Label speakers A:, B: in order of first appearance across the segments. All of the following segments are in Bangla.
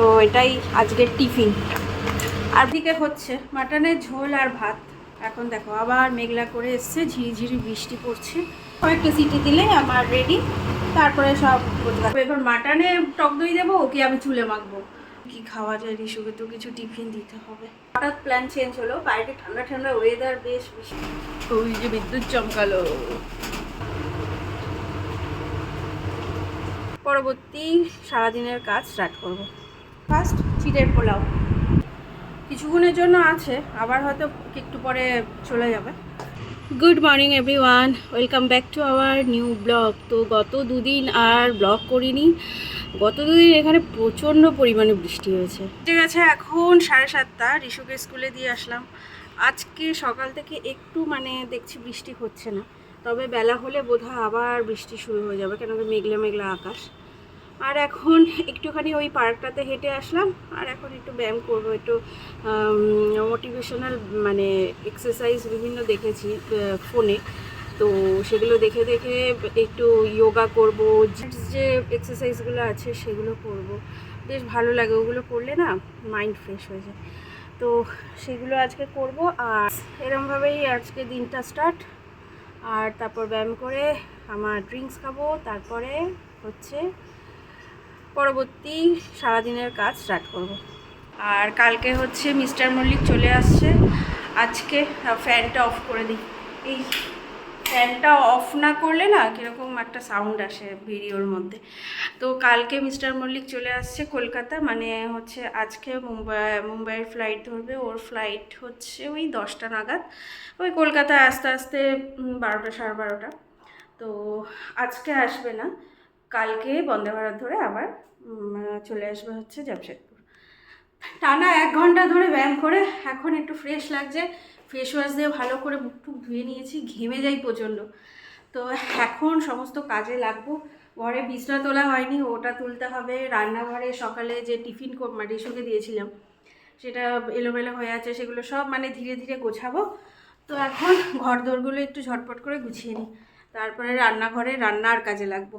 A: তো এটাই আজকের টিফিন। আর দিকে হচ্ছে মাটনের ঝোল আর ভাত। এখন দেখো আবার মেঘলা করে এসছে, ঝিরিঝিরি বৃষ্টি পড়ছে। কয়েকটা সিটি দিলে আমার রেডি তারপরে সব। এবার মাটনে টক দই দেবো, ওকে আমি চুলে মাখবো। কি খাওয়া যায় রিসুকে তো কিছু টিফিন দিতে হবে। হঠাৎ প্ল্যান চেঞ্জ হলো, বাইরে ঠান্ডা ঠান্ডা ওয়েদার বেশ বেশি ওই যে বিদ্যুৎ চমকালো। পরবর্তী সারাদিনের কাজ স্টার্ট করব। ফার্স্ট চিড়ের পোলাও। কিছুক্ষণের জন্য আছে আবার হয়তো একটু পরে চলে যাবে। Good morning everyone welcome back to our new blog তো গত দুদিন আর ব্লগ করিনি। গত দুদিন এখানে প্রচণ্ড পরিমাণে বৃষ্টি হয়েছে। ঠিক আছে এখন সাড়ে সাতটা রিশুকে স্কুলে দিয়ে আসলাম। আজকে সকাল থেকে একটু মানে দেখছি বৃষ্টি হচ্ছে না। তবে বেলা হলে বোধহয় আবার বৃষ্টি শুরু হয়ে যাবে কেন মেঘলা মেঘলা আকাশ। আর এখন একটুখানি ওই পার্কটাতে হেঁটে আসলাম, আর এখন একটু ব্যায়াম করব, একটু মোটিভেশনাল মানে এক্সারসাইজ বিভিন্ন দেখেছি ফোনে তো সেগুলো দেখে দেখে একটু যোগা করব যে এক্সারসাইজগুলো আছে সেগুলো করব। বেশ ভালো লাগে, ওগুলো করলে না মাইন্ড ফ্রেশ হয়ে যায়। তো সেগুলো আজকে করব, আর এরমভাবেই আজকে দিনটা স্টার্ট আর তারপর ব্যায়াম করে আমার ড্রিঙ্কস খাব, তারপরে হচ্ছে পরবর্তী সারাদিনের কাজ স্টার্ট করব। আর কালকে হচ্ছে মিস্টার মল্লিক চলে আসছে। আজকে ফ্যানটা অফ করে দিই। এই ফ্যানটা অফ না করলে না কীরকম একটা সাউন্ড আসে ভিডিওর মধ্যে। তো কালকে মিস্টার মল্লিক চলে আসছে কলকাতা মানে হচ্ছে আজকে মুম্বাই মুম্বাইয়ের ফ্লাইট ধরবে। ওর ফ্লাইট হচ্ছে ওই দশটা নাগাদ। ওই কলকাতায় আস্তে আস্তে বারোটা, সাড়ে বারোটা। তো আজকে আসবে না। কালকে বন্দে ভারত ধরে আবার চলে আসবে হচ্ছে জামশেদপুর। টানা এক ঘণ্টা ধরে ব্যায়াম করে এখন একটু ফ্রেশ লাগছে। ফেস ওয়াশ দিয়ে ভালো করে মুখ টুক ধুয়ে নিয়েছি, ঘেমে যাই প্রচণ্ড। তো এখন সমস্ত কাজে লাগবো। ঘরে বিছনা তোলা হয়নি, ওটা তুলতে হবে। রান্নাঘরে সকালে যে টিফিন রিসুকে দিয়েছিলাম, সেটা এলোমেলো হয়ে আছে, সেগুলো সব মানে ধীরে ধীরে গোছাবো। তো এখন ঘর দোরগুলো একটু ঝটপট করে গুছিয়ে নিই। তারপরে রান্নাঘরে রান্নার কাজে লাগবো।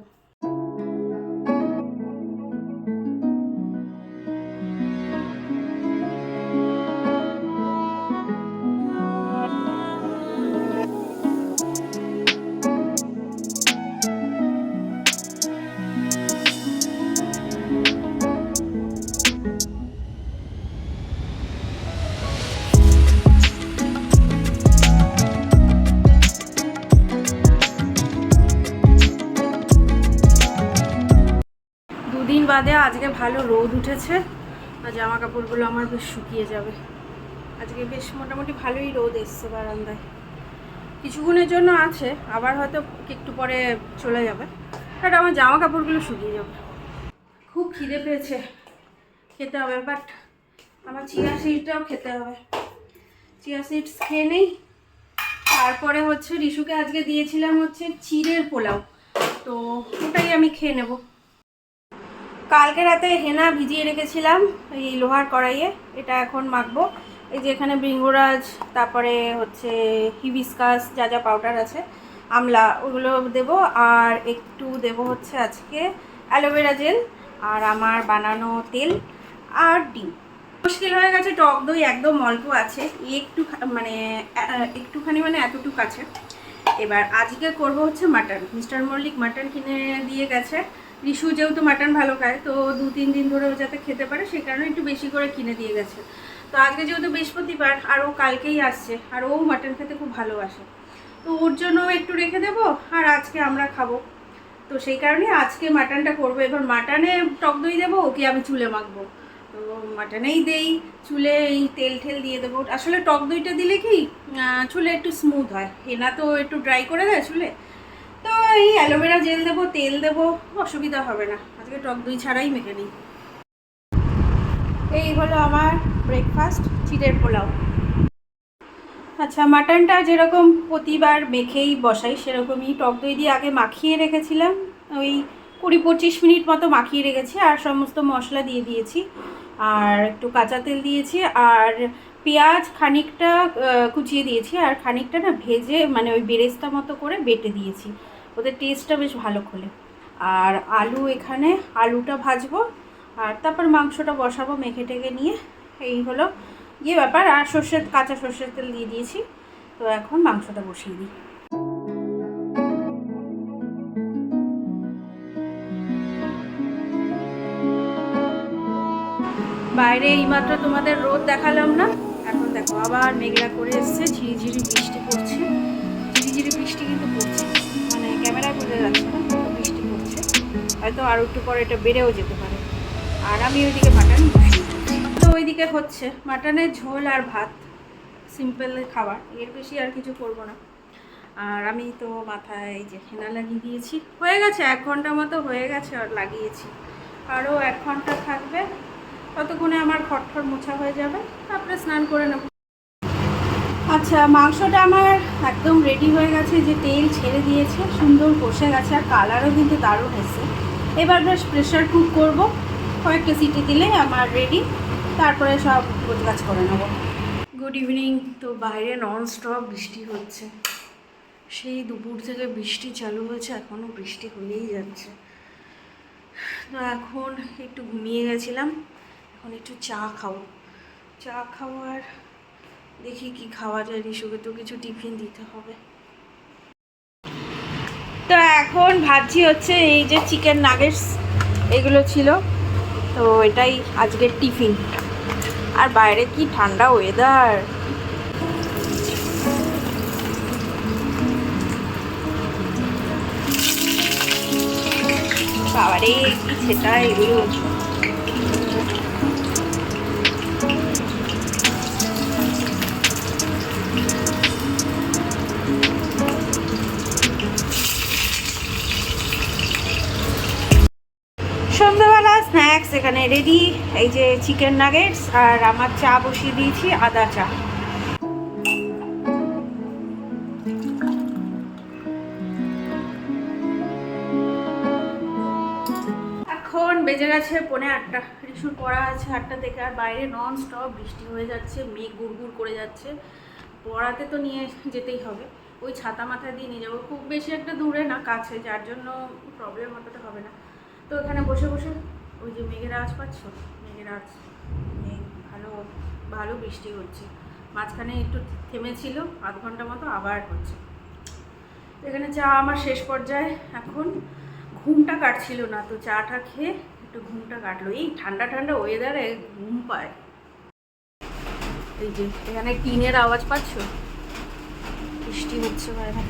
A: ভালো রোদ উঠেছে, আর জামা কাপড়গুলো আমার বেশ শুকিয়ে যাবে। আজকে বেশ মোটামুটি ভালোই রোদ এসছে বারান্দায়। কিছুক্ষণের জন্য আছে, আবার হয়তো একটু পরে চলে যাবে বাট আমার জামা কাপড়গুলো শুকিয়ে যাবে। খুব খিদে পেয়েছে, খেতে হবে বাট আমার চিয়া সিডটাও খেতে হবে। চিয়া সিডস খেয়ে নেই, তারপরে হচ্ছে রিশুকে আজকে দিয়েছিলাম হচ্ছে চিড়ের পোলাও, তো ওটাই আমি খেয়ে নেব। কালকে রাতে হেনা ভিজিয়ে রেখেছিলাম, এই লোহার কড়াইয়ে, এটা এখন মাখবো। এই যে এখানে বৃঙ্গরাজ তারপরে হচ্ছে হিবিস্কাস, যা যা পাউডার আছে, আমলা, ওগুলো দেব। আর একটু দেব হচ্ছে আজকে অ্যালোভেরা জেল আর আমার বানানো তেল আর ডিম। মুশকিল হয়ে গেছে, টক দই একদম অল্প আছে, একটু মানে একটুখানি মানে এতটুকু আছে। এবার আজকে করব হচ্ছে মাটন। মিস্টার মল্লিক মাটন কিনে দিয়ে গেছে। রিশু যেহেতু মাটন ভালো খায়, তো দু তিন দিন ধরে ও যাতে খেতে পারে, সেই কারণে একটু বেশি করে কিনে দিয়ে গেছে। তো আজকে যেহেতু বৃহস্পতিবার আর ও কালকেই আসছে, আর ও মাটন খেতে খুব ভালোবাসে। তো ওর জন্য একটু রেখে দেবো, আর আজকে আমরা খাব। তো সেই কারণে আজকে মাটনটা করব। এবার মাটনে টক দই দেবো, ওকে আমি চুলে মাখবো। তো মাটনেই দেই, চুলে এই তেল ঠেল দিয়ে দেবো। আসলে টক দইটা দিলে কি চুলে একটু স্মুথ হয়। হেনা তো একটু ড্রাই করে দেয় চুলে তো এই অ্যালোভেরা জেল দেবো, তেল দেবো, অসুবিধা হবে না। আজকে টক দই ছাড়াই মেখে নিই। এই হলো আমার ব্রেকফাস্ট চিড়ের পোলাও। আচ্ছা মাটনটা যেরকম প্রতিবার মেখেই বসাই, সেরকমই টক দই দিয়ে আগে মাখিয়ে রেখেছিলাম। ওই কুড়ি পঁচিশ মিনিট মতো মাখিয়ে রেখেছি, আর সমস্ত মশলা দিয়ে দিয়েছি। আর একটু কাঁচা তেল দিয়েছি, আর পেঁয়াজ খানিকটা কুচিয়ে দিয়েছি, আর খানিকটা না ভেজে মানে ওই বেরেস্তা মতো করে বেটে দিয়েছি। ওদের টেস্টটা বেশ ভালো খোলে। আর আলু এখানে, আলুটা ভাজবো, আর তারপর মাংসটা বসাবো মেখে টেখে নিয়ে। এই হলো ইয়ে ব্যাপার, আর সর্ষের কাঁচা সর্ষের তেল দিয়ে দিয়েছি। তো এখন মাংসটা বসিয়ে দিই। বাইরে এইমাত্র তোমাদের রোদ দেখালাম না। এখন দেখো আবার মেঘলা করে এসছে, ঝিরিঝিরি বৃষ্টি পড়ছে। ঝিরিঝিরি বৃষ্টি কিন্তু পড়ছে। ক্যামেরায় বোঝা যাচ্ছে না বৃষ্টি পড়ছে। হয়তো আর একটু পরে এটা বেড়েও যেতে পারে। আর আমি ওইদিকে মাটন তো ওইদিকে হচ্ছে, মাটনের ঝোল আর ভাত সিম্পল খাবার। এর বেশি আর কিছু করব না। আর আমি তো মাথায় যে হেনা লাগিয়ে দিয়েছি। হয়ে গেছে, এক ঘণ্টা মতো হয়ে গেছে আর লাগিয়েছি। আরও এক ঘণ্টা থাকবে, ততক্ষণে আমার খটখট মোছা হয়ে যাবে। তারপরে স্নান করে নেব। আচ্ছা মাংসটা আমার একদম রেডি হয়ে গেছে, যে তেল ছেড়ে দিয়েছে, সুন্দর কষে গেছে, আর কালারও কিন্তু দারুণ এসেছে এবার বেশ প্রেশার কুক করব, কয়েকটা সিটি দিলে আমার রেডি তারপরে সব কাজ করে নেব। গুড ইভিনিং তো বাইরে নন স্টপ বৃষ্টি হচ্ছে। সেই দুপুর থেকে বৃষ্টি চালু হয়েছে এখনও বৃষ্টি হয়েই যাচ্ছে। তো এখন একটু ঘুমিয়ে গেছিলাম, এখন একটু চা খাব। চা খাওয়ার দেখি কি খাওয়া যায় রিশুকে তো কিছু টিফিন দিতে হবে। তো এখন ভাবছি হচ্ছে এই যে চিকেন নাগেটস এগুলো ছিল, তো এটাই আজকের টিফিন। আর বাইরে কি ঠান্ডা ওয়েদার বাবারে, কি সেটা এগুলো। এখানে রেডি এই যে চিকেন নাগেটস আর আমার চা বসিয়ে দিয়েছি, আদা চা। এখন বেজে গেছে পৌনে আটটা। রিসুর পড়া আছে আটটা থেকে, আর বাইরে নন স্টপ বৃষ্টি হয়ে যাচ্ছে, মেঘ গুড় করে যাচ্ছে। পড়াতে তো নিয়ে যেতেই হবে। ওই ছাতা মাথা দিয়ে নিয়ে যাব। খুব বেশি একটা দূরে না, কাছে, যার জন্য প্রবলেম অতটা হবে না। তো এখানে বসে বসে ওই যে মেঘের আওয়াজ পাচ্ছ? মেঘের আওয়াজ। ভালো ভালো বৃষ্টি হচ্ছে। মাঝখানে একটু থেমেছিল, আধ ঘণ্টা মতো আবার হচ্ছে। এখানে চা আমার শেষ পর্যায়ে। এখন ঘুমটা কাটছিল না, তো চাটা খেয়ে একটু ঘুমটা কাটলো। এই ঠান্ডা ঠান্ডা ওয়েদারে ঘুম পায়। এই যে, এখানে টিনের আওয়াজ পাচ্ছ? বৃষ্টি হচ্ছে বাইরে।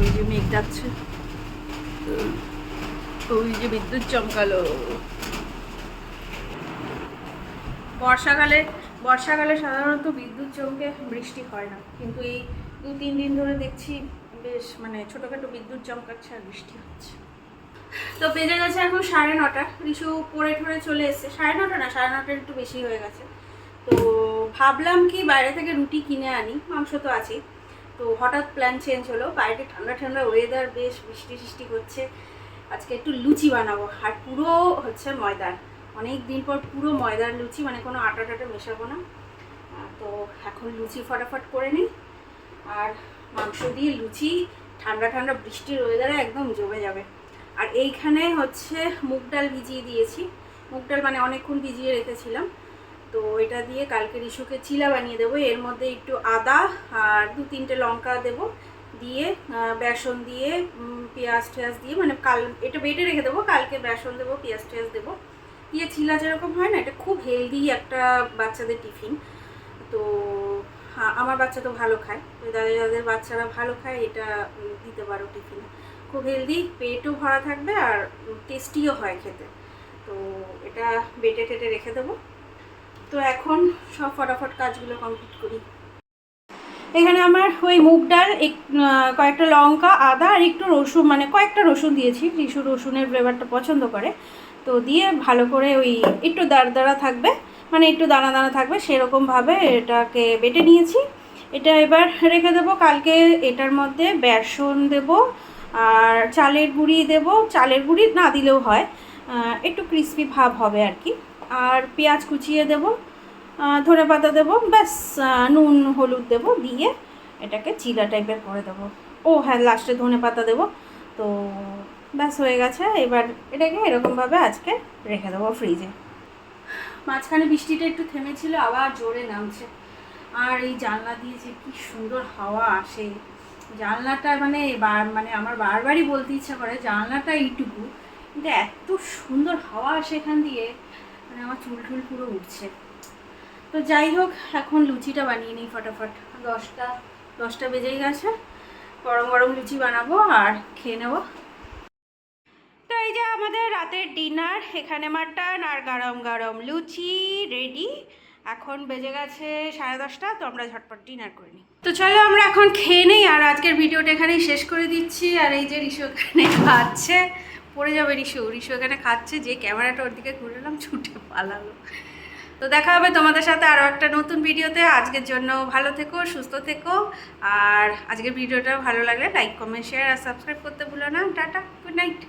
A: ওই যে মেঘ ডাকছে। ওই যে বিদ্যুৎ চমকালো। বর্ষাকালে বর্ষাকালে সাধারণত বিদ্যুৎ চমকে বৃষ্টি হয় না। কিন্তু এই দু, তিন দিন ধরে দেখছি বেশ মানে ছোটোখাটো বিদ্যুৎ চমকাচ্ছে আর বৃষ্টি হচ্ছে। তো বেজে গেছে এখন সাড়ে নটা। রিশু পড়ে ঠরে চলে এসছে। সাড়ে নটা না, সাড়ে নটার একটু বেশি হয়ে গেছে। তো ভাবলাম কি বাইরে থেকে রুটি কিনে আনি, মাংস তো আছেই। তো হঠাৎ প্ল্যান চেঞ্জ হলো। বাইরে ঠান্ডা ঠান্ডা ওয়েদার বেশ বৃষ্টি সৃষ্টি করছে আজকে একটু লুচি বানাবো। আর পুরো হচ্ছে ময়দার। অনেক দিন পর পুরো ময়দার লুচি মানে কোনো আটা টাটা মেশাবো না। তো এখন লুচি ফটাফট করে নিই। আর মাংস দিয়ে লুচি ঠান্ডা ঠান্ডা বৃষ্টির ওয়েদারে একদম জমে যাবে। আর এইখানে হচ্ছে মুগ ডাল ভিজিয়ে দিয়েছি। মুগ ডাল মানে অনেকক্ষণ ভিজিয়ে রেখেছিলাম। তো এটা দিয়ে কালকে রিশুকে চিলা বানিয়ে দেবো। এর মধ্যে একটু আদা আর দু তিনটে লঙ্কা দেবো। দিয়ে বেসন দিয়ে পেঁয়াজ টেয়াজ দিয়ে মানে কাল, এটা বেটে রেখে দেবো, কালকে বেসন দেবো, পেঁয়াজ টেয়াজ দেবো। দিয়ে চিলা যেরকম হয় না, এটা খুব হেলদি একটা বাচ্চাদের টিফিন। তো আমার বাচ্চা তো ভালো খায়। তো যাদের যাদের বাচ্চারা ভালো খায়, এটা দিতে পারো টিফিনে। খুব হেলদি, পেটও ভরা থাকবে আর টেস্টিও হয় খেতে। তো এটা বেটে টেটে রেখে দেবো। তো এখন সব ফটাফট কাজগুলো কমপ্লিট করি। এখানে আমার ওই মুগ ডাল, এক কয়েকটা লঙ্কা, আদা আর একটু রসুন মানে কয়েকটা রসুন দিয়েছি রিশু রসুনের ফ্লেভারটা পছন্দ করে। তো দিয়ে ভালো করে ওই একটু দাঁড় দাঁড়া থাকবে মানে একটু দানা দানা থাকবে, সেরকমভাবে এটাকে বেটে নিয়েছি। এটা এবার রেখে দেবো, কালকে এটার মধ্যে বেসন দেব আর চালের গুঁড়ি দেব। চালের গুঁড়ি না দিলেও হয় একটু ক্রিস্পি ভাব হবে আর কি। আর পেঁয়াজ কুচিয়ে দেবো ধনে পাতা দেবো, ব্যাস নুন, হলুদ দেবো, দিয়ে এটাকে চিলা টাইপের করে দেবো। ও হ্যাঁ লাস্টে ধনে পাতা দেবো। তো ব্যাস, হয়ে গেছে। এবার এটাকে এরকমভাবে আজকে রেখে দেবো ফ্রিজে মাঝখানে বৃষ্টিটা একটু থেমেছিল, আবার জোরে নামছে। আর এই জানলা দিয়ে যে কি সুন্দর হাওয়া আসে। জানলাটা মানে মানে আমার বারবারই বলতে ইচ্ছা করে, জানলাটা এইটুকু, কিন্তু এত সুন্দর হাওয়া আসে এখান দিয়ে মানে আমার চুল টুল পুরো উঠছে তো যাই হোক, এখন লুচিটা বানিয়ে নিই ফটাফট। দশটা দশটা বেজেই গেছে। গরম গরম লুচি বানাবো আর খেয়ে নেব। তো এই যে আমাদের রাতের ডিনার, এখানে মাটন আর গরম গরম লুচি রেডি এখন বেজে গেছে সাড়ে দশটা, তো আমরা ঝটপট ডিনার করে নিই। তো চলো আমরা এখন খেয়ে নেই, আর আজকের ভিডিওটা এখানেই শেষ করে দিচ্ছি। আর এই যে ঋষু এখানে খাচ্ছে, পড়ে যাবে ঋষু ঋষু এখানে খাচ্ছে, যে ক্যামেরাটা ওর দিকে ঘুরলাম, ছুটে পালালো। তো দেখা হবে তোমাদের সাথে আরও একটা নতুন ভিডিওতে। আজকের জন্য ভালো থেকো, সুস্থ থেকো। আর আজকের ভিডিওটা ভালো লাগলে লাইক, কমেন্ট, শেয়ার আর সাবস্ক্রাইব করতে ভুলো না। Tata, good night.